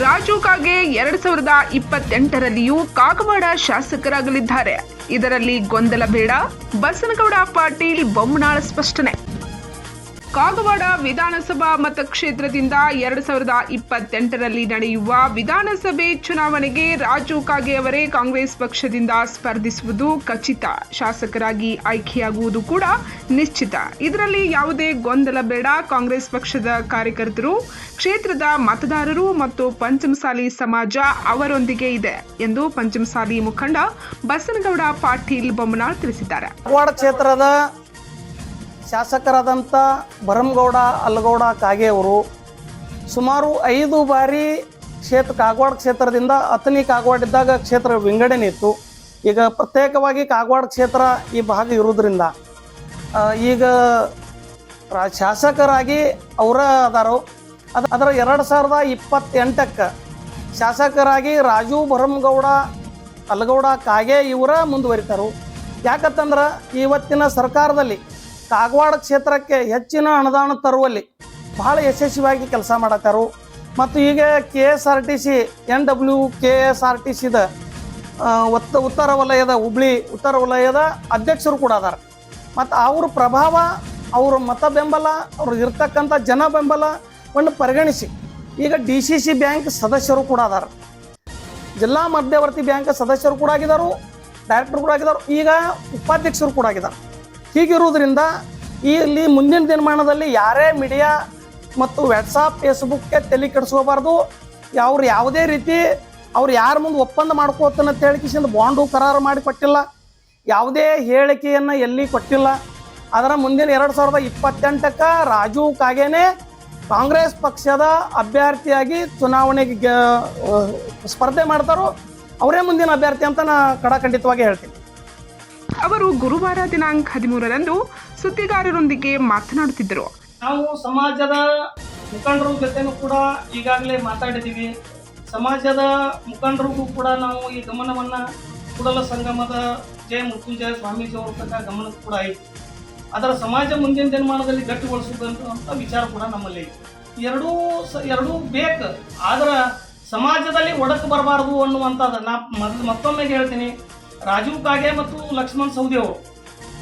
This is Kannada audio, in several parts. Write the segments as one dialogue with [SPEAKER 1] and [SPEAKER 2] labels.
[SPEAKER 1] ರಾಜು ಕಾಗೆ ಎರಡ್ ಸಾವಿರದ ಇಪ್ಪತ್ತೆಂಟರಲ್ಲಿಯೂ ಕಾಗವಾಡ ಶಾಸಕರಾಗಲಿದ್ದಾರೆ. ಇದರಲ್ಲಿ ಗೊಂದಲ ಬೇಡ. ಬಸನಗೌಡ ಪಾಟೀಲ್ ಬೊಮ್ಮನಾಳ ಸ್ಪಷ್ಟನೆ. ಕಾಗವಾಡ ವಿಧಾನಸಭಾ ಮತಕ್ಷೇತ್ರದಿಂದ ಎರಡು ಸಾವಿರದ ಇಪ್ಪತ್ತೆಂಟರಲ್ಲಿ ನಡೆಯುವ ವಿಧಾನಸಭೆ ಚುನಾವಣೆಗೆ ರಾಜು ಕಾಗೆ ಅವರೇ ಕಾಂಗ್ರೆಸ್ ಪಕ್ಷದಿಂದ ಸ್ಪರ್ಧಿಸುವುದು ಖಚಿತ. ಶಾಸಕರಾಗಿ ಆಯ್ಕೆಯಾಗುವುದು ಕೂಡ ನಿಶ್ಚಿತ. ಇದರಲ್ಲಿ ಯಾವುದೇ ಗೊಂದಲ ಬೇಡ. ಕಾಂಗ್ರೆಸ್ ಪಕ್ಷದ ಕಾರ್ಯಕರ್ತರು, ಕ್ಷೇತ್ರದ ಮತದಾರರು ಮತ್ತು ಪಂಚಮಸಾಲಿ ಸಮಾಜ ಅವರೊಂದಿಗೆ ಇದೆ ಎಂದು ಪಂಚಮಸಾಲಿ ಮುಖಂಡ ಬಸನಗೌಡ ಪಾಟೀಲ್ ಬೊಮ್ಮನಾಳ್ ತಿಳಿಸಿದ್ದಾರೆ.
[SPEAKER 2] ಶಾಸಕರಾದಂಥ ಭರಮಗೌಡ ಕಾಗೆ ಅವರು ಸುಮಾರು ಐದು ಬಾರಿ ಕ್ಷೇತ್ರ, ಕಾಗವಾಡ ಕ್ಷೇತ್ರದಿಂದ ಹತ್ತನೇ ಕಾಗವಾಡ ಇದ್ದಾಗ ಕ್ಷೇತ್ರ ವಿಂಗಡಣೆ ಇತ್ತು. ಈಗ ಪ್ರತ್ಯೇಕವಾಗಿ ಕಾಗವಾಡ ಕ್ಷೇತ್ರ ಈ ಭಾಗ ಇರುವುದರಿಂದ ಈಗ ರಾ, ಶಾಸಕರಾಗಿ ಅವರ ಅದಾರು ಅದು, ಅದರ ಎರಡು ಸಾವಿರದ ಇಪ್ಪತ್ತೆಂಟಕ್ಕೆ ಶಾಸಕರಾಗಿ ರಾಜು, ಭರಮಗೌಡ ಅಲ್ಲಗೌಡ ಕಾಗೆ ಇವರ ಮುಂದುವರಿತಾರು. ಯಾಕಂತಂದ್ರೆ, ಇವತ್ತಿನ ಸರ್ಕಾರದಲ್ಲಿ ಕಾಗವಾಡ ಕ್ಷೇತ್ರಕ್ಕೆ ಹೆಚ್ಚಿನ ಅನುದಾನ ತರುವಲ್ಲಿ ಬಹಳ ಯಶಸ್ವಿಯಾಗಿ ಕೆಲಸ ಮಾಡತ್ತಾರು. ಮತ್ತು ಈಗ K S R T C N W K S R T ಸಿದ ಉತ್ತ ಉತ್ತರ ವಲಯದ ಹುಬ್ಳಿ, ಉತ್ತರ ವಲಯದ ಅಧ್ಯಕ್ಷರು ಕೂಡ ಅದಾರ. ಮತ್ತು ಅವ್ರ ಪ್ರಭಾವ, ಅವ್ರ ಮತ ಬೆಂಬಲ, ಅವ್ರು ಇರ್ತಕ್ಕಂಥ ಜನ ಬೆಂಬಲವನ್ನು ಪರಿಗಣಿಸಿ ಈಗ ಡಿ ಸಿ ಸಿ ಬ್ಯಾಂಕ್ ಸದಸ್ಯರು ಕೂಡ ಅದಾರ. ಜಿಲ್ಲಾ ಮಧ್ಯವರ್ತಿ ಬ್ಯಾಂಕ್ ಸದಸ್ಯರು ಕೂಡ ಆಗಿದ್ದಾರೆ ಡೈರೆಕ್ಟರ್ ಕೂಡ ಆಗಿದ್ದಾರೆ ಈಗ ಉಪಾಧ್ಯಕ್ಷರು ಕೂಡ ಆಗಿದ್ದಾರೆ ಹೀಗಿರುವುದರಿಂದ ಇಲ್ಲಿ ಮುಂದಿನ ದಿನಮಾನದಲ್ಲಿ ಯಾರೇ ಮೀಡಿಯಾ ಮತ್ತು ವಾಟ್ಸಾಪ್ ಫೇಸ್ಬುಕ್ಗೆ ತಲೆ ಕೆಡಿಸ್ಕೋಬಾರ್ದು. ಅವ್ರು ಯಾವುದೇ ರೀತಿ ಅವ್ರು ಯಾರ ಮುಂದೆ ಒಪ್ಪಂದ ಮಾಡ್ಕೋತನ ಅಂತ ಹೇಳಿಕಿಸಿಂದ ಬಾಂಡು ಕರಾರು ಮಾಡಿ ಕೊಟ್ಟಿಲ್ಲ. ಯಾವುದೇ ಹೇಳಿಕೆಯನ್ನು ಎಲ್ಲಿ ಕೊಟ್ಟಿಲ್ಲ. ಅದರ ಮುಂದಿನ ಎರಡು ಸಾವಿರದ ಇಪ್ಪತ್ತೆಂಟಕ್ಕೆ ರಾಜು ಕಾಗೇನೆ ಕಾಂಗ್ರೆಸ್ ಪಕ್ಷದ ಅಭ್ಯರ್ಥಿಯಾಗಿ ಚುನಾವಣೆಗೆ ಸ್ಪರ್ಧೆ ಮಾಡ್ತಾರೋ ಅವರೇ ಮುಂದಿನ ಅಭ್ಯರ್ಥಿ ಅಂತ ನಾನು ಕಡಖಂಡಿತವಾಗಿ ಹೇಳ್ತೀನಿ.
[SPEAKER 1] ಅವರು ಗುರುವಾರ ದಿನಾಂಕ ಹದಿಮೂರರಂದು ಸುದ್ದಿಗಾರರೊಂದಿಗೆ ಮಾತನಾಡುತ್ತಿದ್ದರು.
[SPEAKER 2] ನಾವು ಸಮಾಜದ ಮುಖಂಡರ ಜೊತೆನೂ ಕೂಡ ಈಗಾಗಲೇ ಮಾತಾಡಿದ್ದೀವಿ. ಸಮಾಜದ ಮುಖಂಡರಿಗೂ ಕೂಡ ನಾವು ಈ ಗಮನವನ್ನ ಕೂಡಲ ಸಂಗಮದ ಜಯ ಮೃತ್ಯುಂಜಯ ಸ್ವಾಮೀಜಿ ಅವರ ತನಕ ಗಮನ ಕೂಡ ಐತಿ ಅದರ ಸಮಾಜ ಮುಂದಿನ ದಿನಮಾನದಲ್ಲಿ ಗಟ್ಟಿಗೊಳಿಸುವುದು ಅಂತ ವಿಚಾರ ಕೂಡ ನಮ್ಮಲ್ಲಿ ಎರಡೂ ಸ, ಎರಡೂ ಬೇಕು. ಆದ್ರೆ ಸಮಾಜದಲ್ಲಿ ಒಡಕು ಬರಬಾರದು ಅನ್ನುವಂಥದ್ದು ನಾ ಮತ್ತೊಮ್ಮೆ ಹೇಳ್ತೀನಿ. ರಾಜೀವ್ ಕಾಗೆ ಮತ್ತು ಲಕ್ಷ್ಮಣ್ ಸೌದಿ ಅವರು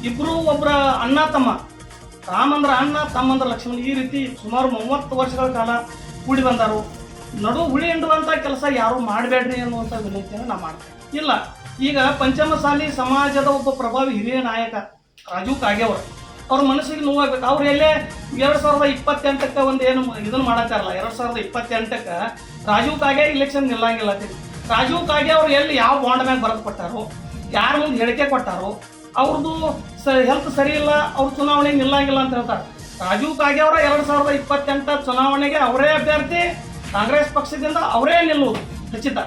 [SPEAKER 2] ಇಬ್ಬರು ಒಬ್ಬರ ಅಣ್ಣ ತಮ್ಮ. ರಾಮಂದ್ರ ಅಣ್ಣ ತಮ್ಮಂದ್ರ ಲಕ್ಷ್ಮಣ್. ಈ ರೀತಿ ಸುಮಾರು ಮೂವತ್ತು ವರ್ಷಗಳ ಕಾಲ ಕೂಡಿ ಬಂದರು. ನಡು ಹುಳಿ ಹಿಂಡುವಂಥ ಕೆಲಸ ಯಾರು ಮಾಡಬೇಡ್ರಿ ಅನ್ನುವಂಥ ವಿನಂತಿಯನ್ನು ನಾ ಮಾಡ್ತೇನೆ. ಇಲ್ಲ, ಈಗ ಪಂಚಮಸಾಲಿ ಸಮಾಜದ ಒಬ್ಬ ಪ್ರಭಾವಿ ಹಿರಿಯ ನಾಯಕ ರಾಜು ಕಾಗೆ ಅವರು. ಅವ್ರ ಮನಸ್ಸಿಗೆ ನೋವಾಗಬೇಕು. ಅವ್ರು ಎಲ್ಲೇ ಎರಡು ಸಾವಿರದ ಇಪ್ಪತ್ತೆಂಟಕ್ಕೆ ಒಂದು ಏನು ಇದನ್ನು ಮಾಡಕ್ಕಾರಲ್ಲ ಎರಡು ಸಾವಿರದ ಇಪ್ಪತ್ತೆಂಟಕ್ಕೆ ರಾಜೀವ್ ಕಾಗೆ ಇಲೆಕ್ಷನ್ ನಿಲ್ಲಂಗಿಲ್ಲ. ರಾಜೀವ್ ಕಾಗೆ ಅವ್ರು ಎಲ್ಲಿ ಯಾವ ಬಾಂಡ್ ಮ್ಯಾಗ ಬರೆದು ಕೊಟ್ಟಾರೋ ಯಾರ ಮುಂದೆ ಹೇಳಿಕೆ ಕೊಟ್ಟಾರೋ, ಅವ್ರದ್ದು ಸ ಹೆಲ್ತ್ ಸರಿ ಇಲ್ಲ, ಅವ್ರ ಚುನಾವಣೆಗೆ ನಿಲ್ಲಂಗಿಲ್ಲ ಅಂತ ಹೇಳ್ತಾರೆ. ರಾಜೀವ್ ಕಾಗೆ ಅವರ ಎರಡು ಸಾವಿರದ ಇಪ್ಪತ್ತೆಂಟ ಚುನಾವಣೆಗೆ ಅವರೇ ಅಭ್ಯರ್ಥಿ, ಕಾಂಗ್ರೆಸ್ ಪಕ್ಷದಿಂದ ಅವರೇ ನಿಲ್ಲುವುದು ಖಚಿತ.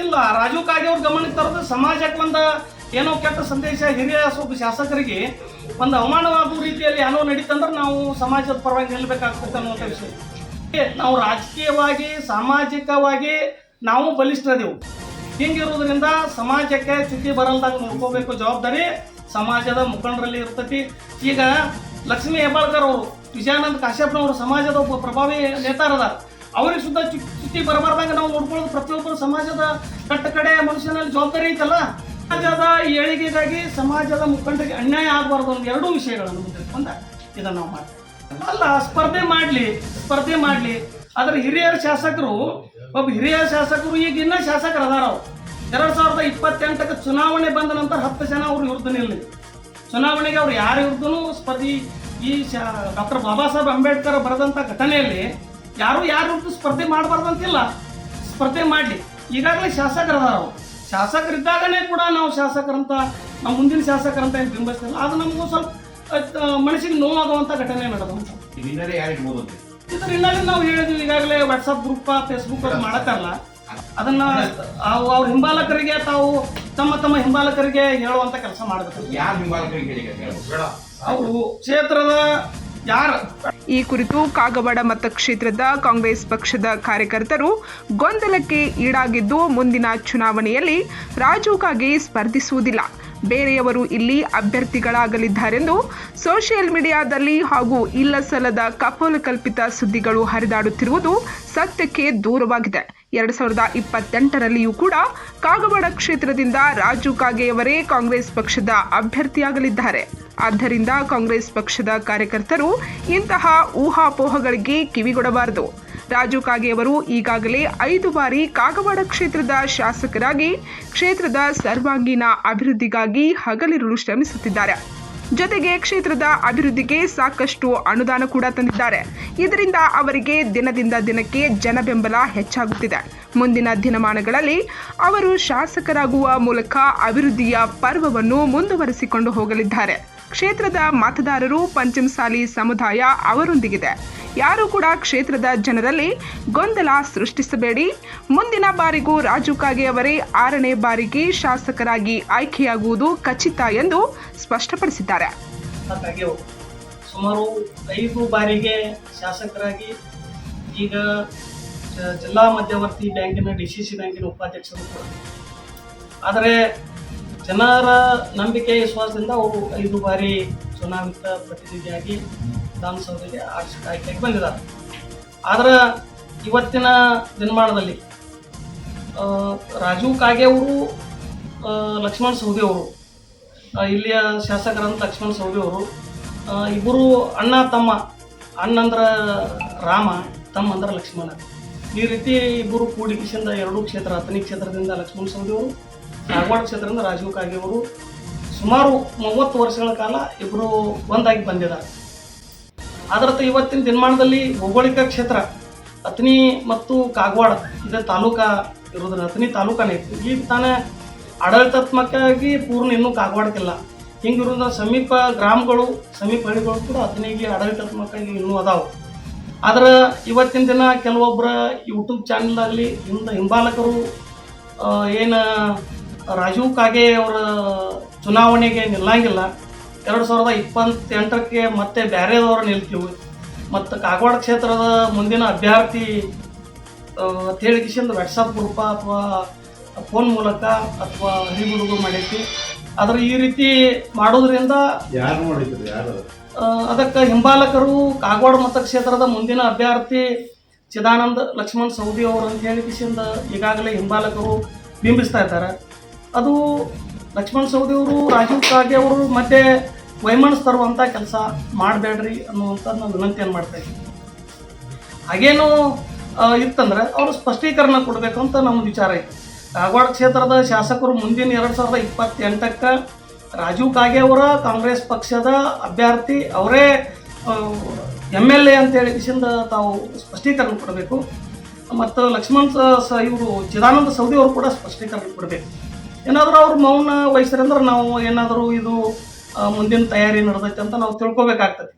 [SPEAKER 2] ಇಲ್ಲ, ರಾಜೀವ್ ಕಾಗೆ ಅವ್ರ ಗಮನಕ್ಕೆ ತರೋದು ಸಮಾಜಕ್ಕೆ ಒಂದು ಏನೋ ಕೆಟ್ಟ ಸಂದೇಶ ಹಿರಿಯ ಸ್ವಲ್ಪ ಶಾಸಕರಿಗೆ ಒಂದು ಅವಮಾನವಾದ ರೀತಿಯಲ್ಲಿ ಏನೋ ನಡೀತಂದ್ರೆ ನಾವು ಸಮಾಜದ ಪರವಾಗಿ ನಿಲ್ಲಬೇಕಾಗ್ತದೆ ಅನ್ನುವಂಥ ವಿಷಯ. ನಾವು ರಾಜಕೀಯವಾಗಿ, ಸಾಮಾಜಿಕವಾಗಿ ನಾವು ಬಲಿಷ್ಠರದೆವು ಹಿಂಗಿರುವುದರಿಂದ ಸಮಾಜಕ್ಕೆ ಚ್ಯುತಿ ಬರಲ್ದಾಗ ನೋಡ್ಕೋಬೇಕು ಜವಾಬ್ದಾರಿ ಸಮಾಜದ ಮುಖಂಡರಲ್ಲಿ ಇರ್ತೈತಿ. ಈಗ ಲಕ್ಷ್ಮೀ ಹೆಬ್ಬಾಳ್ಕರ್ ಅವರು, ವಿಜಯಾನಂದ ಕಾಶ್ಯಪ್ನವರು ಸಮಾಜದ ಒಬ್ಬ ಪ್ರಭಾವಿ ನೇತಾರದ ಅವ್ರಿಗೆ ಸುದ್ದ ಚುಟ್ಟಿ ಬರಬಾರ್ದಂಗ ನಾವು ನೋಡ್ಕೊಳ್ಳೋದು ಪ್ರತಿಯೊಬ್ಬರು ಸಮಾಜದ ಕಟ್ಟ ಕಡೆ ಮನುಷ್ಯನಲ್ಲಿ ಜವಾಬ್ದಾರಿ ಐತಲ್ಲ? ಸಮಾಜದ ಏಳಿಗೆಗಾಗಿ ಸಮಾಜದ ಮುಖಂಡರಿಗೆ ಅನ್ಯಾಯ ಆಗಬಾರ್ದು ಅನ್ನೋ ಎರಡೂ ವಿಷಯಗಳನ್ನು ಮುಂದಿಟ್ಕೊಂಡ ಇದನ್ನು ನಾವು ಮಾಡ್ತೀವಿ. ಅಲ್ಲ, ಸ್ಪರ್ಧೆ ಮಾಡಲಿ ಸ್ಪರ್ಧೆ ಮಾಡಲಿ. ಆದರೆ ಹಿರಿಯರ ಶಾಸಕರು ಒಬ್ಬ ಹಿರಿಯ ಶಾಸಕರು ಈಗ ಇನ್ನ ಶಾಸಕರು ಅದಾರ ಅವ್ರು ಎರಡು ಸಾವಿರದ ಇಪ್ಪತ್ತೆಂಟಕ್ಕೆ ಚುನಾವಣೆ ಬಂದ ನಂತರ ಹತ್ತು ಜನ ಅವ್ರು ವಿರುದ್ಧ ನಿಲ್ಲಿ. ಚುನಾವಣೆಗೆ ಅವ್ರು ಯಾರ ವಿರುದ್ಧನೂ ಸ್ಪರ್ಧಿ ಈ ಶಾ ಡಾಕ್ಟರ್ ಬಾಬಾ ಸಾಹೇಬ್ ಅಂಬೇಡ್ಕರ್ ಬರೆದಂಥ ಘಟನೆಯಲ್ಲಿ ಯಾರು ಯಾರ ವಿರುದ್ಧ ಸ್ಪರ್ಧೆ ಮಾಡಬಾರ್ದಂತಿಲ್ಲ. ಸ್ಪರ್ಧೆ ಮಾಡಲಿ. ಈಗಾಗಲೇ ಶಾಸಕರು ಅದಾರ ಅವ್ರು ಶಾಸಕರಿದ್ದಾಗನೇ ಕೂಡ ನಾವು ಶಾಸಕರಂತ ನಮ್ಮ ಮುಂದಿನ ಶಾಸಕರಂತ ಏನು ಬಿಂಬಿಸ್ತಿಲ್ಲ. ಅದು ನಮಗೂ ಸ್ವಲ್ಪ ಮನಸ್ಸಿಗೆ ನೋವಾಗುವಂಥ ಘಟನೆ ನಡೆದಂತ.
[SPEAKER 3] ಹಿನ್ನೆಲೆ
[SPEAKER 2] ನಾವು ಹೇಳಿದ್ವಿ ಈಗಾಗಲೇ ವಾಟ್ಸಪ್ ಗ್ರೂಪ್ ಫೇಸ್ಬುಕ್ ಅದು ಮಾಡತ್ತಾರಲ್ಲ ಅದನ್ನ ಅವ್- ಅವ್ರ ಹಿಂಬಾಲಕರಿಗೆ ತಾವು ತಮ್ಮ ತಮ್ಮ ಹಿಂಬಾಲಕರಿಗೆ ಹೇಳುವಂತ ಕೆಲಸ ಮಾಡಬೇಕು.
[SPEAKER 3] ಯಾರು ಹಿಂಬಾಲಕರಿಗೆ ಹೇಳಿ
[SPEAKER 2] ಅವರು ಕ್ಷೇತ್ರದ ಯಾರು?
[SPEAKER 1] ಈ ಕುರಿತು ಕಾಗವಾಡ ಮತಕ್ಷೇತ್ರದ ಕಾಂಗ್ರೆಸ್ ಪಕ್ಷದ ಕಾರ್ಯಕರ್ತರು ಗೊಂದಲಕ್ಕೆ ಈಡಾಗಿದ್ದು ಮುಂದಿನ ಚುನಾವಣೆಯಲ್ಲಿ ರಾಜುಗಾಗಿ ಸ್ಪರ್ಧಿಸುವುದಿಲ್ಲ. ಬೇರೆಯವರು ಇಲ್ಲಿ ಅಭ್ಯರ್ಥಿಗಳಾಗಲಿದ್ದಾರೆಂದು ಸೋಷಿಯಲ್ ಮೀಡಿಯಾದಲ್ಲಿ ಹಾಗೂ ಇಲ್ಲ ಸಲ್ಲದ ಕಪೋಲಕಲ್ಪಿತ ಸುದ್ದಿಗಳು ಹರಿದಾಡುತ್ತಿರುವುದು ಸತ್ಯಕ್ಕೆ ದೂರವಾಗಿದೆ. ಎರಡ್ ಸಾವಿರದ ಇಪ್ಪತ್ತೆಂಟರಲ್ಲಿಯೂ ಕೂಡ ಕಾಗವಾಡ ಕ್ಷೇತ್ರದಿಂದ ರಾಜು ಕಾಗೆಯವರೇ ಕಾಂಗ್ರೆಸ್ ಪಕ್ಷದ ಅಭ್ಯರ್ಥಿಯಾಗಲಿದ್ದಾರೆ. ಆದ್ದರಿಂದ ಕಾಂಗ್ರೆಸ್ ಪಕ್ಷದ ಕಾರ್ಯಕರ್ತರು ಇಂತಹ ಊಹಾಪೋಹಗಳಿಗೆ ಕಿವಿಗೊಡಬಾರದು. ರಾಜು ಕಾಗೆಯವರು ಈಗಾಗಲೇ ಐದು ಬಾರಿ ಕಾಗವಾಡ ಕ್ಷೇತ್ರದ ಶಾಸಕರಾಗಿ ಕ್ಷೇತ್ರದ ಸರ್ವಾಂಗೀಣ ಅಭಿವೃದ್ಧಿಗಾಗಿ ಹಗಲಿರುಳು ಶ್ರಮಿಸುತ್ತಿದ್ದಾರೆ. ಜೊತೆಗೆ ಕ್ಷೇತ್ರದ ಅಭಿವೃದ್ಧಿಗೆ ಸಾಕಷ್ಟು ಅನುದಾನ ಕೂಡ ತಂದಿದ್ದಾರೆ. ಇದರಿಂದ ಅವರಿಗೆ ದಿನದಿಂದ ದಿನಕ್ಕೆ ಜನಬೆಂಬಲ ಹೆಚ್ಚಾಗುತ್ತಿದೆ. ಮುಂದಿನ ದಿನಮಾನಗಳಲ್ಲಿ ಅವರು ಶಾಸಕರಾಗುವ ಮೂಲಕ ಅಭಿವೃದ್ಧಿಯ ಪರ್ವವನ್ನು ಮುಂದುವರಿಸಿಕೊಂಡು ಹೋಗಲಿದ್ದಾರೆ. ಕ್ಷೇತ್ರದ ಮತದಾರರು ಪಂಚಮಸಾಲಿ ಸಮುದಾಯ ಅವರೊಂದಿಗಿದೆ. ಯಾರು ಕೂಡ ಕ್ಷೇತ್ರದ ಜನರಲ್ಲಿ ಗೊಂದಲ ಸೃಷ್ಟಿಸಬೇಡಿ. ಮುಂದಿನ ಬಾರಿಗೂ ರಾಜು ಕಾಗೆ ಅವರೇ ಆರನೇ ಬಾರಿಗೆ ಶಾಸಕರಾಗಿ ಆಯ್ಕೆಯಾಗುವುದು ಖಚಿತ ಎಂದು ಸ್ಪಷ್ಟಪಡಿಸಿದ್ದಾರೆ.
[SPEAKER 2] ಸುಮಾರು ಐದು ಬಾರಿಗೆ ಶಾಸಕರಾಗಿ ಈಗ ಜಿಲ್ಲಾ ಮಧ್ಯವರ್ತಿ ಬ್ಯಾಂಕಿನ ಡಿ ಸಿ ಸಿ ಬ್ಯಾಂಕಿನ ಉಪಾಧ್ಯಕ್ಷರು ಆದರೆ ಜನರ ನಂಬಿಕೆ, ವಿಶ್ವಾಸದಿಂದ ಅವರು ಐದು ಬಾರಿ ಚುನಾವಿತ ಪ್ರತಿನಿಧಿಯಾಗಿ ವಿಧಾನಸೌಧಕ್ಕೆ ಆರಿಸಿ ಆಯ್ಕೆಯಾಗಿ ಬಂದಿದ್ದಾರೆ. ಆದರೆ ಇವತ್ತಿನ ದಿನಮಾನದಲ್ಲಿ ರಾಜೀವ್ ಕಾಗೆ ಅವರು ಲಕ್ಷ್ಮಣ್ ಸೌದಿ ಅವರು ಇಲ್ಲಿಯ ಶಾಸಕರಂತ ಲಕ್ಷ್ಮಣ್ ಸೌದಿ ಅವರು ಇಬ್ಬರು ಅಣ್ಣ, ತಮ್ಮ ಅಣ್ಣ ಅಂದ್ರ ರಾಮ ತಮ್ಮ ಅಂದ್ರೆ ಲಕ್ಷ್ಮಣ. ಈ ರೀತಿ ಇಬ್ಬರು ಕೂಡಿಕಿಸಿಂದ ಎರಡೂ ಕ್ಷೇತ್ರ, ಹತ್ತನೇ ಕ್ಷೇತ್ರದಿಂದ ಲಕ್ಷ್ಮಣ್ ಸೌದಿ ಅವರು ಕಾಗವಾಡ ಕ್ಷೇತ್ರದಿಂದ ರಾಜೀವ್ ಕಾಗೆ ಅವರು ಸುಮಾರು ಮೂವತ್ತು ವರ್ಷಗಳ ಕಾಲ ಇಬ್ಬರು ಒಂದಾಗಿ ಬಂದಿದ್ದಾರೆ. ಅದರತ್ತ ಇವತ್ತಿನ ದಿನಮಾನದಲ್ಲಿ ಭೌಗೋಳಿಕ ಕ್ಷೇತ್ರ ಅತ್ನಿ ಮತ್ತು ಕಾಗವಾಡ, ಇದೇ ತಾಲೂಕಾ ಇರೋದ್ರ ಅತ್ನಿ ತಾಲೂಕಾನೇ. ಇತ್ತು ಈಗ ತಾನೇ ಆಡಳಿತಾತ್ಮಕವಾಗಿ ಪೂರ್ಣ ಇನ್ನೂ ಕಾಗವಾಡಕ್ಕಿಲ್ಲ. ಹಿಂಗಿರೋದ್ರ ಸಮೀಪ ಗ್ರಾಮಗಳು, ಸಮೀಪ ಹಳ್ಳಿಗಳು ಕೂಡ ಅತನಿಗೆ ಆಡಳಿತಾತ್ಮಕವಾಗಿ ಇನ್ನೂ ಅದಾವೆ. ಆದ್ರೆ ಇವತ್ತಿನ ದಿನ ಕೆಲವೊಬ್ಬರ ಯೂಟ್ಯೂಬ್ ಆಗಲಿ ಹಿಂದ ಹಿಂಬಾಲಕರು ಏನು ರಾಜೀವ್ ಕಾಗೆ ಅವರ ಚುನಾವಣೆಗೆ ನಿಲ್ಲಂಗಿಲ್ಲ. ಎರಡು ಸಾವಿರದ ಇಪ್ಪತ್ತೆಂಟಕ್ಕೆ ಮತ್ತೆ ಬೇರೆದವರು ನಿಲ್ತೀವಿ. ಮತ್ತು ಕಾಗವಾಡ ಕ್ಷೇತ್ರದ ಮುಂದಿನ ಅಭ್ಯರ್ಥಿ ಅಂತೇಳಿ ಕಿಶಿಂದ ವಾಟ್ಸಪ್ ಗ್ರೂಪ ಅಥವಾ ಫೋನ್ ಮೂಲಕ ಅಥವಾ ಹರಿಬಿಡುಗು ಮಾಡೈತಿ ಆದ್ರೆ ಈ ರೀತಿ ಮಾಡೋದ್ರಿಂದ
[SPEAKER 4] ಯಾರು ಮಾಡಿದ್ರು ಯಾರು?
[SPEAKER 2] ಅದಕ್ಕೆ ಹಿಂಬಾಲಕರು ಕಾಗವಾಡ ಮತಕ್ಷೇತ್ರದ ಮುಂದಿನ ಅಭ್ಯರ್ಥಿ ಚಿದಾನಂದ ಲಕ್ಷ್ಮಣ್ ಸೌದಿ ಅವರು ಅಂತ ಹೇಳಿ ಈಗಾಗಲೇ ಹಿಂಬಾಲಕರು ಬಿಂಬಿಸ್ತಾ ಇದ್ದಾರೆ. ಅದು ಲಕ್ಷ್ಮಣ್ ಸೌದಿ ಅವರು, ರಾಜೀವ್ ಕಾಗೆ ಅವರು ಮತ್ತೆ ವೈಮನಸ್ ತರುವಂಥ ಕೆಲಸ ಮಾಡಬೇಡ್ರಿ ಅನ್ನುವಂಥ ನಾನು ವಿನಂತಿಯನ್ನು ಮಾಡ್ತಾ ಇದ್ದೀವಿ ಹಾಗೇನು ಇತ್ತಂದ್ರೆ ಅವರು ಸ್ಪಷ್ಟೀಕರಣ ಕೊಡಬೇಕು ಅಂತ ನಮ್ಮ ವಿಚಾರ ಐತೆ. ಕಾಗವಾಡ ಕ್ಷೇತ್ರದ ಶಾಸಕರು ಮುಂದಿನ ಎರಡು ಸಾವಿರದ ಇಪ್ಪತ್ತೆಂಟಕ್ಕೆ ರಾಜೀವ್ ಕಾಗೆ ಅವರ, ಕಾಂಗ್ರೆಸ್ ಪಕ್ಷದ ಅಭ್ಯರ್ಥಿ, ಅವರೇ ಎಂ ಎಲ್ ಎ ಅಂತೇಳಿ ಕಿಶಿಂದ ತಾವು ಸ್ಪಷ್ಟೀಕರಣ ಕೊಡಬೇಕು. ಮತ್ತು ಲಕ್ಷ್ಮಣ್ ಸ ಇವರು ಚಿದಾನಂದ ಸೌದಿ ಅವರು ಕೂಡ ಸ್ಪಷ್ಟೀಕರಣ ಕೊಡಬೇಕು. ಏನಾದರೂ ಅವ್ರ ಮೌನ ವಹಿಸ್ರಂದ್ರೆ ನಾವು ಏನಾದರೂ ಇದು ಮುಂದಿನ ತಯಾರಿ ನಡೆದೈತೆ ಅಂತ ನಾವು ತಿಳ್ಕೊಬೇಕಾಗ್ತದೆ.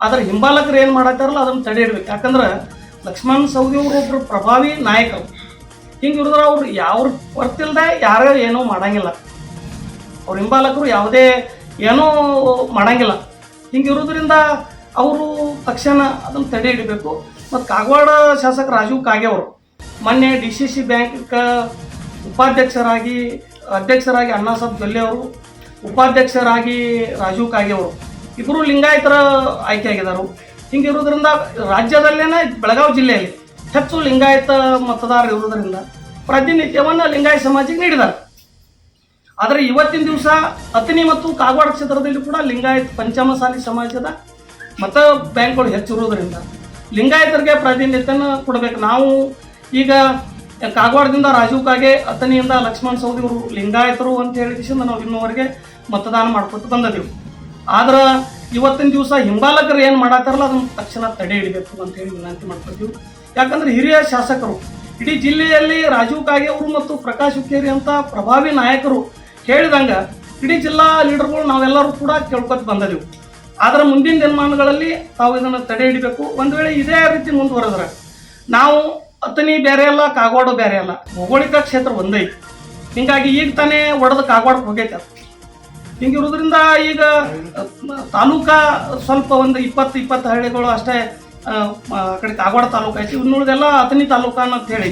[SPEAKER 2] ಆದರೆ ಹಿಂಬಾಲಕರು ಏನು ಮಾಡತ್ತಾರಲ್ಲ, ಅದನ್ನು ತಡೆ ಇಡ್ಬೇಕು. ಯಾಕಂದ್ರೆ ಲಕ್ಷ್ಮಣ್ ಸೌದಿ ಅವರು ಒಬ್ಬರು ಪ್ರಭಾವಿ ನಾಯಕರು ಹಿಂಗೆ ಇರಿದ್ರೆ ಅವ್ರು ಯಾರು ಹೊರ್ತಿಲ್ದೆ ಯಾರೋ ಏನೂ ಮಾಡಂಗಿಲ್ಲ. ಅವ್ರ ಹಿಂಬಾಲಕರು ಯಾವುದೇ ಏನೂ ಮಾಡಂಗಿಲ್ಲ. ಹಿಂಗೆ ಇರೋದ್ರಿಂದ ಅವರು ತಕ್ಷಣ ಅದನ್ನು ತಡೆ ಹಿಡಿಬೇಕು ಮತ್ತು ಕಾಗವಾಡ ಶಾಸಕ ರಾಜೀವ್ ಕಾಗೆ ಅವರು. ಮೊನ್ನೆ ಡಿ ಸಿ ಸಿ ಬ್ಯಾಂಕ್ ಉಪಾಧ್ಯಕ್ಷರಾಗಿ ಅಧ್ಯಕ್ಷರಾಗಿ ಅಣ್ಣಾಸಾಬ್ ಜೊಲ್ಲೆ ಅವರು, ಉಪಾಧ್ಯಕ್ಷರಾಗಿ ರಾಜೀವ್ ಕಾಗೆ ಅವರು ಇಬ್ಬರು ಲಿಂಗಾಯತರ ಆಯ್ಕೆಯಾಗಿದ್ದಾರೆ ಹಿಂಗೆ ಇರೋದ್ರಿಂದ ರಾಜ್ಯದಲ್ಲೇನೆ ಬೆಳಗಾವಿ ಜಿಲ್ಲೆಯಲ್ಲಿ ಹೆಚ್ಚು ಲಿಂಗಾಯತ ಮತದಾರರು ಇರೋದ್ರಿಂದ ಪ್ರಾತಿನಿಧ್ಯವನ್ನು ಲಿಂಗಾಯತ ಸಮಾಜಕ್ಕೆ ನೀಡಿದ್ದಾರೆ. ಆದರೆ ಇವತ್ತಿನ ದಿವಸ ಅತ್ತಿನಿ ಮತ್ತು ಕಾಗವಾಡ ಕ್ಷೇತ್ರದಲ್ಲಿ ಕೂಡ ಲಿಂಗಾಯತ್ ಪಂಚಮಸಾಲಿ ಸಮಾಜದ ಮತ ಬ್ಯಾಂಕ್ಗಳು ಹೆಚ್ಚಿರುವುದರಿಂದ ಲಿಂಗಾಯತರಿಗೆ ಪ್ರಾತಿನಿಧ್ಯನ ಕೊಡಬೇಕು. ನಾವು ಈಗ ಕಾಗವಾಡದಿಂದ ರಾಜೀವ್ ಕಾಗೆ ಅತ್ತನಿಯಿಂದ ಲಕ್ಷ್ಮಣ್ ಸೌದಿ ಅವರು ಲಿಂಗಾಯತರು ಅಂತ ಹೇಳಿದ ನಾವು ಇನ್ನೂವರೆಗೆ ಮತದಾನ ಮಾಡ್ಕೊತ ಬಂದದೀವಿ. ಆದ್ರೆ ಇವತ್ತಿನ ದಿವಸ ಹಿಂಬಾಲಕರು ಏನು ಮಾಡತ್ತಾರಲ್ಲ, ಅದನ್ನು ತಕ್ಷಣ ತಡೆ ಹಿಡಿಬೇಕು ಅಂತ ಹೇಳಿ ವಿನಂತಿ ಮಾಡ್ಕೊತೀವಿ ಯಾಕಂದ್ರೆ ಹಿರಿಯ ಶಾಸಕರು, ಇಡೀ ಜಿಲ್ಲೆಯಲ್ಲಿ ರಾಜೀವ್ ಕಾಗೆ ಅವರು ಮತ್ತು ಪ್ರಕಾಶ್ ಹುಕ್ಕೇರಿ ಅಂತ ಪ್ರಭಾವಿ ನಾಯಕರು ಹೇಳಿದಂಗ ಇಡೀ ಜಿಲ್ಲಾ ಲೀಡರ್ಗಳು ನಾವೆಲ್ಲರೂ ಕೂಡ ಕೇಳ್ಕೊತ ಬಂದದೇವು. ಆದ್ರೆ ಮುಂದಿನ ದಿನಮಾನಗಳಲ್ಲಿ ತಾವು ಇದನ್ನು ತಡೆ ಹಿಡಿಬೇಕು. ಒಂದು ವೇಳೆ ಇದೇ ರೀತಿ ಮುಂದುವರೆದ್ರೆ ನಾವು ಅತನಿ ಬೇರೆ ಅಲ್ಲ, ಕಾಗವಾಡ ಬೇರೆ ಅಲ್ಲ. ಭೌಗೋಳಿಕ ಕ್ಷೇತ್ರ ಒಂದೇ ಐತಿ. ಹಿಂಗಾಗಿ ಈಗ ತಾನೇ ಒಡೆದು ಕಾಗವಾಡ ಹೋಗೈತೆ. ಹಿಂಗಿರೋದ್ರಿಂದ ಈಗ ತಾಲೂಕಾ ಸ್ವಲ್ಪ ಒಂದು ಇಪ್ಪತ್ತು ಇಪ್ಪತ್ತು ಹಳ್ಳಿಗಳು ಅಷ್ಟೇ, ಆ ಕಡೆ ಕಾಗವಾಡ ತಾಲೂಕು ಐತಿ. ಇನ್ನುಳಿದೆಲ್ಲ ಅತನಿ ತಾಲೂಕ ಅಂತ ಹೇಳಿ.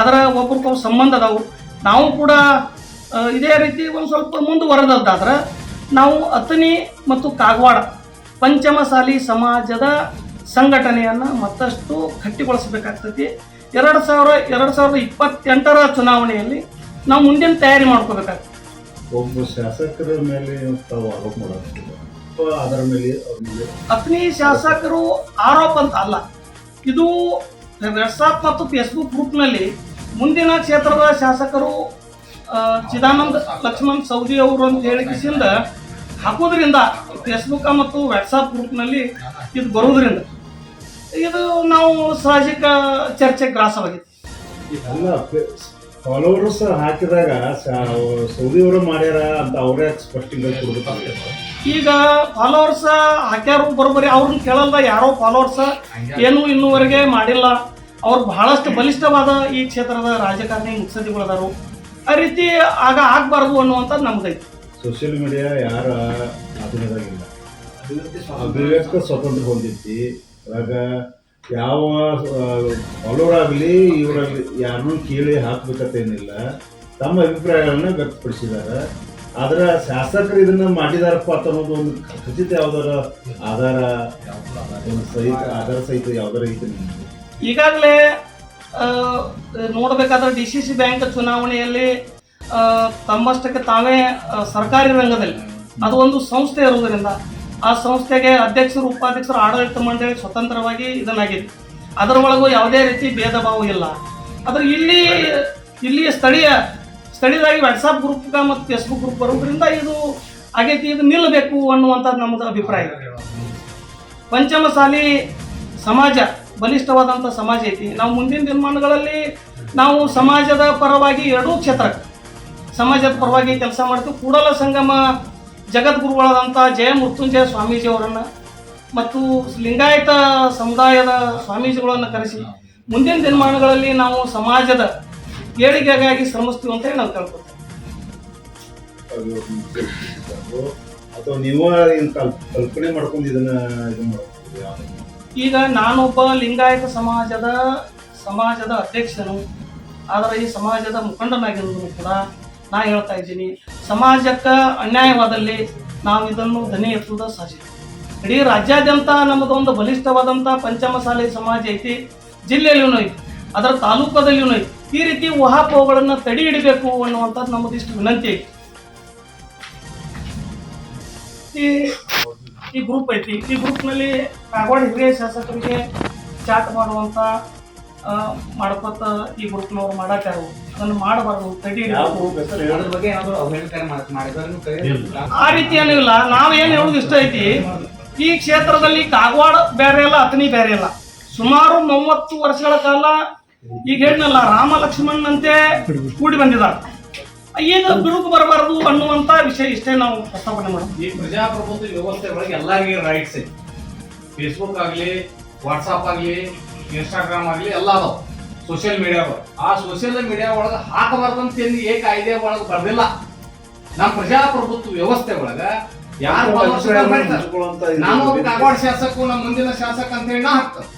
[SPEAKER 2] ಅದರ ಒಬ್ರಿಗೊಬ್ಬರು ಸಂಬಂಧ ಅದಾವು. ನಾವು ಕೂಡ ಇದೇ ರೀತಿ ಒಂದು ಸ್ವಲ್ಪ ಮುಂದುವರೆದದ್ದಾದ್ರೆ, ನಾವು ಅತನಿ ಮತ್ತು ಕಾಗವಾಡ ಪಂಚಮಸಾಲಿ ಸಮಾಜದ ಸಂಘಟನೆಯನ್ನು ಮತ್ತಷ್ಟು ಗಟ್ಟಿಗೊಳಿಸಬೇಕಾಗ್ತೈತಿ. ಎರಡು ಸಾವಿರ ಎರಡು ಸಾವಿರದ ಇಪ್ಪತ್ತೆಂಟರ ಚುನಾವಣೆಯಲ್ಲಿ ನಾವು ಮುಂದಿನ ತಯಾರಿ ಮಾಡ್ಕೋಬೇಕಾಗ್ತದೆ.
[SPEAKER 4] ಒಬ್ಬ ಶಾಸಕರ ಮೇಲೆ ತಾವು ಆರೋಪ ಅದರ ಮೇಲೆ ಅವ್ರ ಮೇಲೆ
[SPEAKER 2] ಅಗ್ನಿ ಶಾಸಕರು ಆರೋಪ ಅಂತ ಅಲ್ಲ. ಇದು ವಾಟ್ಸಾಪ್ ಮತ್ತು ಫೇಸ್ಬುಕ್ ಗ್ರೂಪ್ನಲ್ಲಿ ಮುಂದಿನ ಕ್ಷೇತ್ರದ ಶಾಸಕರು ಚಿದಾನಂದ ಲಕ್ಷ್ಮಣ್ ಸೌದಿ ಅವರು ಅಂತ ಹೇಳಿಕಿಸಿಂದ ಹಾಕೋದ್ರಿಂದ ಫೇಸ್ಬುಕ್ ಮತ್ತು ವಾಟ್ಸಾಪ್ ಗ್ರೂಪ್ನಲ್ಲಿ ಇದು ಬರೋದ್ರಿಂದ ಇದು ನಾವು ಸಾಮಾಜಿಕ ಚರ್ಚೆ ಗ್ರಾಸವಾಗಿದೆ
[SPEAKER 4] ಅಲ್ಲ ಫಾಲೋವರ್ಸ್ ಹಾಕಿದಾಗ ಸೌದಿ ಅವರು ಮಾಡ್ಯಾರ ಅಂತ ಅವರೇ ಸ್ಪಷ್ಟೀಕರಣ ಕೊಡ್ಬೇಕಾಗ್ತದೆ.
[SPEAKER 2] ಈಗ ಫಾಲೋವರ್ಸ್ ಹಾಕ್ಯಾರು ಬರೋಬ್ಬರಿ ಅವ್ರನ್ನ ಕೇಳಲ್ಲ ಯಾರೋ ಫಾಲೋವರ್ಸ್ ಏನು ಇನ್ನೂವರೆಗೆ ಮಾಡಿಲ್ಲ. ಅವ್ರು ಬಹಳಷ್ಟು ಬಲಿಷ್ಠವಾದ ಈ ಕ್ಷೇತ್ರದ ರಾಜಕಾರಣಿ ಮುತ್ಸದ್ದಿಗಳದಾರು. ಆ ರೀತಿ ಆಗ ಆಗಬಾರ್ದು ಅನ್ನುವಂಥದ್ದು ನಮ್ದೈತಿ
[SPEAKER 4] ಸೋಷಿಯಲ್ ಮೀಡಿಯಾ ಯಾರ ಅಭಿನಯದಾಗಿಲ್ಲ ಅಭಿವ್ಯಕ್ತ ಸ್ವಾತಂತ್ರ್ಯ ಹೊಂದೈತಿ ಇವಾಗ ಯಾವ ಫಾಲೋರ್ ಆಗಲಿ ಇವರಲ್ಲಿ ಯಾರನ್ನೂ ಕೇಳಿ ಹಾಕ್ಬೇಕತ್ತೇನಿಲ್ಲ ತಮ್ಮ ಅಭಿಪ್ರಾಯಗಳನ್ನ ವ್ಯಕ್ತಪಡಿಸಿದ್ದಾರೆ. ಆದ್ರೆ ಶಾಸಕರು ಇದನ್ನ ಮಾಡಿದಾರಪ್ಪ ಅಂತ ಅನ್ನೋದು ಒಂದು ಖಚಿತ ಯಾವ್ದಾರ ಆಧಾರ ಸಹಿತ ಆಧಾರ ಸಹಿತ ಯಾವ್ದಾರ ಐತೆ
[SPEAKER 2] ಈಗಾಗಲೇ ನೋಡಬೇಕಾದ್ರೆ ಡಿ ಸಿ ಸಿ ಬ್ಯಾಂಕ್ ಚುನಾವಣೆಯಲ್ಲಿ ತಮ್ಮಷ್ಟಕ್ಕೆ ತಾವೇ ಸರ್ಕಾರಿ ರಂಗದಲ್ಲಿ, ಅದು ಒಂದು ಸಂಸ್ಥೆ ಇರುವುದರಿಂದ ಆ ಸಂಸ್ಥೆಗೆ ಅಧ್ಯಕ್ಷರು, ಉಪಾಧ್ಯಕ್ಷರು, ಆಡಳಿತ ಮಂಡಳಿ ಸ್ವತಂತ್ರವಾಗಿ ಇದನ್ನಾಗಿದೆ. ಅದರ ಒಳಗೂ ಯಾವುದೇ ರೀತಿ ಭೇದ ಭಾವ ಇಲ್ಲ. ಆದರೆ ಇಲ್ಲಿ ಇಲ್ಲಿ ಸ್ಥಳೀಯ ಸ್ಥಳೀಯವಾಗಿ ವಾಟ್ಸಾಪ್ ಗ್ರೂಪ್ ಮತ್ತು ಫೇಸ್ಬುಕ್ ಗ್ರೂಪ್ ಬರೋದ್ರಿಂದ ಇದು ಆಗೈತಿ, ಇದು ನಿಲ್ಲಬೇಕು ಅನ್ನುವಂಥದ್ದು ನಮ್ಮದು ಅಭಿಪ್ರಾಯ. ಪಂಚಮಸಾಲಿ ಸಮಾಜ ಬಲಿಷ್ಠವಾದಂಥ ಸಮಾಜ ಐತಿ. ನಾವು ಮುಂದಿನ ದಿನಮಾನಗಳಲ್ಲಿ ನಾವು ಸಮಾಜದ ಪರವಾಗಿ ಎರಡೂ ಕ್ಷೇತ್ರ ಸಮಾಜದ ಪರವಾಗಿ ಕೆಲಸ ಮಾಡ್ತೀವಿ. ಕೂಡಲ ಸಂಗಮ ಜಗದ್ಗುರುಗಳಾದಂಥ ಜಯ ಮೃತ್ಯುಂಜಯ ಸ್ವಾಮೀಜಿಯವರನ್ನು ಮತ್ತು ಲಿಂಗಾಯತ ಸಮುದಾಯದ ಸ್ವಾಮೀಜಿಗಳನ್ನು ಕರೆಸಿ ಮುಂದಿನ ದಿನಮಾನಗಳಲ್ಲಿ ನಾವು ಸಮಾಜದ ಏಳಿಗೆಗಾಗಿ ಶ್ರಮಿಸ್ತೀವಿ ಅಂತ ಹೇಳಿ ನಾವು ಕೇಳ್ಕೊತೀವಿ
[SPEAKER 4] ಅಥವಾ ನೀವು ಕಲ್ಪನೆ ಮಾಡ್ಕೊಂಡು ಇದನ್ನ ಇದು?
[SPEAKER 2] ಈಗ ನಾನೊಬ್ಬ ಲಿಂಗಾಯತ ಸಮಾಜದ ಸಮಾಜದ ಅಧ್ಯಕ್ಷನು ಆದರೆ ಈ ಸಮಾಜದ ಮುಖಂಡನಾಗಿರೋದು ಕೂಡ ನಾ ಹೇಳ್ತಾ ಇದ್ದೀನಿ, ಸಮಾಜಕ್ಕೆ ಅನ್ಯಾಯವಾದಲ್ಲಿ ನಾವು ಇದನ್ನು ಧ್ವನಿ ಎತ್ತುವುದು ಸಹಜ. ಇಡೀ ರಾಜ್ಯಾದ್ಯಂತ ನಮ್ಮದೊಂದು ಬಲಿಷ್ಠವಾದಂಥ ಪಂಚಮಸಾಲಿ ಸಮಾಜ ಐತಿ ಜಿಲ್ಲೆಯಲ್ಲಿಯೂ ಐತಿ, ಅದರ ತಾಲೂಕದಲ್ಲಿಯೂ ಐತಿ. ಈ ರೀತಿ ಊಹಾಪೋಹಗಳನ್ನು ತಡೆ ಹಿಡಿಬೇಕು ಅನ್ನುವಂಥದ್ದು ನಮ್ಮದಿಷ್ಟು ವಿನಂತಿ ಐತಿ. ಈ ಈ ಗ್ರೂಪ್ ಐತಿ. ಈ ಗ್ರೂಪ್ನಲ್ಲಿ ಕಾಗವಾಡ ಹಿರಿಯ ಶಾಸಕರಿಗೆ ಚಾಟ್ ಮಾಡುವಂಥ ಮಾಡ್ಕೊತ ಈ ಗ್ರೂಪ್ನವ್ರು ಮಾಡಾಕ್ಯಾರು ಅದನ್ನು ಮಾಡಬಾರ್ದು ತಡಿ
[SPEAKER 4] ಯಾವ
[SPEAKER 2] ಹಿಡಿಬೇಕು
[SPEAKER 4] group ಹೆಸರು ಹೇಳು?
[SPEAKER 5] ಅದ್ರ ಬಗ್ಗೆ ಏನಾದ್ರು ಅವಹೇಳನ ಮಾಡಿದ್ರೆ
[SPEAKER 2] ಆ ರೀತಿ ಏನಿಲ್ಲ ನಾವು ಏನು ಹೇಳೋದು ಇಷ್ಟ ಐತಿ? ಈ ಕ್ಷೇತ್ರದಲ್ಲಿ ಕಾಗವಾಡ ಬೇರೆ ಇಲ್ಲ ಅತನಿ ಬೇರೆ ಇಲ್ಲ. ಸುಮಾರು ಮೂವತ್ತು ವರ್ಷಗಳ ಕಾಲ ಈಗ ಹೇಳಿನಲ್ಲ ರಾಮ ಲಕ್ಷ್ಮಣನಂತೆ ಕೂಡಿ ಬಂದಿದ್ದಾರೆ ಈಗ ಬಿರುಕು ಬರಬಾರದು ಅನ್ನುವಂತ ವಿಷಯ ಇಷ್ಟೇ ನಾವು ಪ್ರಸ್ತಾಪನೆ ಮಾಡೋದು
[SPEAKER 5] ಈ ಪ್ರಜಾಪ್ರಭುತ್ವ ವ್ಯವಸ್ಥೆ ಒಳಗೆ ಎಲ್ಲರಿಗೂ ರೈಟ್ಸ್ ಐತಿ. ಫೇಸ್ಬುಕ್ ಆಗಲಿ ವಾಟ್ಸಪ್ ಆಗಲಿ ಇನ್ಸ್ಟಾಗ್ರಾಮ್ ಆಗಲಿ ಎಲ್ಲ ಅದಾವ ಸೋಷಿಯಲ್ ಮೀಡಿಯಾ ಆ ಸೋಷಿಯಲ್ ಮೀಡಿಯಾ ಒಳಗೆ ಹಾಕಬಾರ್ದಂತ ಏನು ಏ ಕಾಯ್ದೆ ಒಳಗೆ ಬರ್ದಿಲ್ಲ. ನಮ್ಮ ಪ್ರಜಾಪ್ರಭುತ್ವ ವ್ಯವಸ್ಥೆ ಒಳಗ ಯಾರು ನಾನು ಒಬ್ಬ ಕಾಗವಾಡ ಶಾಸಕ ನಮ್ಮ ಮುಂದಿನ ಶಾಸಕ ಅಂತ ಹೇಳಿ ನಾ ಹಾಕ್ತಾರೆ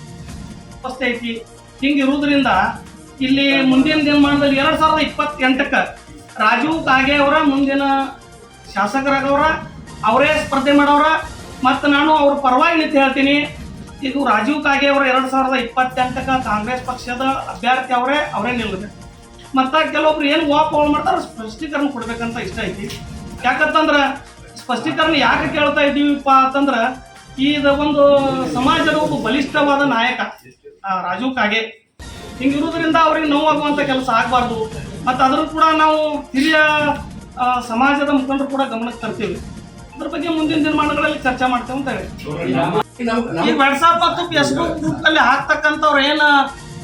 [SPEAKER 2] ವ್ಯವಸ್ಥೆ ಐತಿ. ಹಿಂಗಿರುವುದರಿಂದ ಇಲ್ಲಿ ಮುಂದಿನ ದಿನಮಾನದಲ್ಲಿ ಎರಡ್ ಸಾವಿರದ ಇಪ್ಪತ್ತೆಂಟಕ್ಕೆ ರಾಜೀವ್ ಕಾಗೆ ಅವರ ಮುಂದಿನ ಶಾಸಕರಾಗವ್ರ ಅವರೇ ಸ್ಪರ್ಧೆ ಮಾಡೋರ ಮತ್ತು ನಾನು ಅವ್ರ ಪರವಾಗಿ ನಿಂತು ಹೇಳ್ತೀನಿ. ಇದು ರಾಜೀವ್ ಕಾಗೆ ಅವರು ಎರಡ್ ಸಾವಿರದ ಇಪ್ಪತ್ತೆಂಟಕ್ಕೆ ಕಾಂಗ್ರೆಸ್ ಪಕ್ಷದ ಅಭ್ಯರ್ಥಿ ಅವರೇ ಅವರೇ ನಿಲ್ಲಬೇಕು ಮತ್ತು ಕೆಲವೊಬ್ರು ಏನು ವಾಪೋಲ್ ಮಾಡ್ತಾರೆ ಸ್ಪಷ್ಟೀಕರಣ ಕೊಡ್ಬೇಕಂತ ಇಷ್ಟ ಐತಿ. ಯಾಕಂತಂದ್ರೆ ಸ್ಪಷ್ಟೀಕರಣ ಯಾಕೆ ಕೇಳ್ತಾ ಇದ್ದೀವಿಪ್ಪ ಅಂತಂದ್ರೆ ಇದು ಒಂದು ಸಮಾಜದ ಒಬ್ಬ ಬಲಿಷ್ಠವಾದ ನಾಯಕ ರಾಜೀವ್ ಕಾಗೆ. ಹಿಂಗಿರುವುದರಿಂದ ಅವ್ರಿಗೆ ನೋವಾಗುವಂಥ ಕೆಲಸ ಆಗಬಾರ್ದು. ಮತ್ತು ಅದನ್ನು ಕೂಡ ನಾವು ಹಿರಿಯ ಸಮಾಜದ ಮುಖಂಡರು ಕೂಡ ಗಮನಕ್ಕೆ ತರ್ತೀವಿ. ಅದ್ರ ಬಗ್ಗೆ ಮುಂದಿನ ದಿನಮಾನಗಳಲ್ಲಿ ಚರ್ಚೆ ಮಾಡ್ತೇವೆ ಅಂತ ಹೇಳಿ. ಈ ವಾಟ್ಸಾಪ್ ಮತ್ತು ಫೇಸ್ಬುಕ್ ಗ್ರೂಪ್ ಅಲ್ಲಿ ಹಾಕ್ತಕ್ಕಂಥವ್ರು ಏನ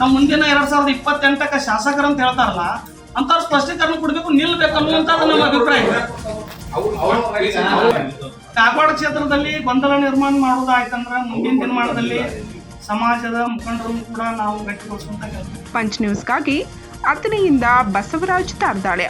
[SPEAKER 2] ನಮ್ಮ ಮುಂದಿನ ಎರಡ್ ಸಾವಿರದ ಇಪ್ಪತ್ತೆಂಟಕ್ಕೆ ಶಾಸಕರು ಅಂತ ಹೇಳ್ತಾರಲ್ಲ ಅಂತವ್ರ ಸ್ಪಷ್ಟೀಕರಣ ಕೊಡಬೇಕು, ನಿಲ್ಬೇಕು ಅನ್ನುವಂಥದ್ದು ನಮ್ಮ ಅಭಿಪ್ರಾಯ. ಕಾಗವಾಡ ಕ್ಷೇತ್ರದಲ್ಲಿ ಗೊಂದಲ ನಿರ್ಮಾಣ ಮಾಡೋದಾಯ್ತಂದ್ರೆ ಮುಂದಿನ ದಿನಮಾನದಲ್ಲಿ ಸಮಾಜದ ಮುಖಂಡರು ಕೂಡ ನಾವು ಗಟ್ಟಿಗೊಳಿಸುವಂತ
[SPEAKER 1] ಪಂಚ್ ನ್ಯೂಸ್ಗಾಗಿ ಅಥಣಿಯಿಂದ ಬಸವರಾಜ್ ತಾರ್ದಾಳೆ.